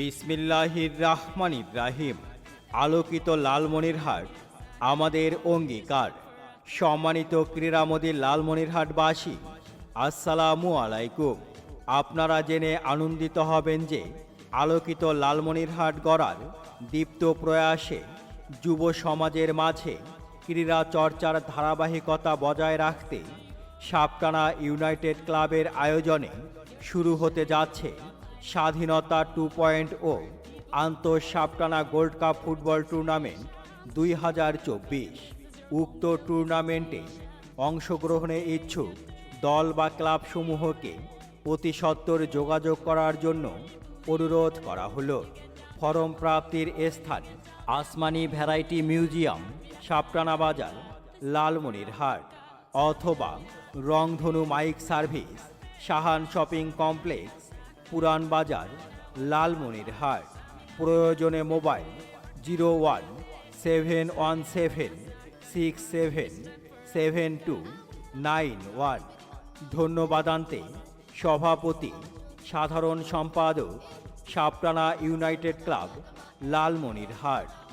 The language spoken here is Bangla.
বিসমিল্লাহির রাহমান ইব্রাহিম আলোকিত লালমনিরহাট, আমাদের অঙ্গীকার। সম্মানিত ক্রীড়ামোদী লালমনিরহাটবাসী, আসসালামু আলাইকুম। আপনারা জেনে আনন্দিত হবেন যে, আলোকিত লালমনিরহাট গড়ার দীপ্ত প্রয়াসে যুব সমাজের মাঝে ক্রীড়া চর্চার ধারাবাহিকতা বজায় রাখতে সাপটানা ইউনাইটেড ক্লাবের আয়োজনে শুরু হতে যাচ্ছে স্বাধীনতা টু পয়েন্ট ও আন্তঃ Saptana gold cup football tournament দুই হাজার চব্বিশ। উক্ত টুর্নামেন্টে অংশগ্রহণে ইচ্ছুক দল বা ক্লাবসমূহকে অতি সত্বর যোগাযোগ করার জন্য অনুরোধ করা হলো। ফরম প্রাপ্তির স্থান আসমানি ভ্যারাইটি মিউজিয়াম, সাপটানা বাজার, লালমনিরহাট অথবা Rongdhonu mike service Sahan shopping complex Puran Bazar, Lalmonirhat. প্রয়োজনে mobile zero one seven one seven six seven seven two nine one. ধন্যবাদান্তে সভাপতি, সাধারণ সম্পাদক, Saptana united club Lalmonirhat I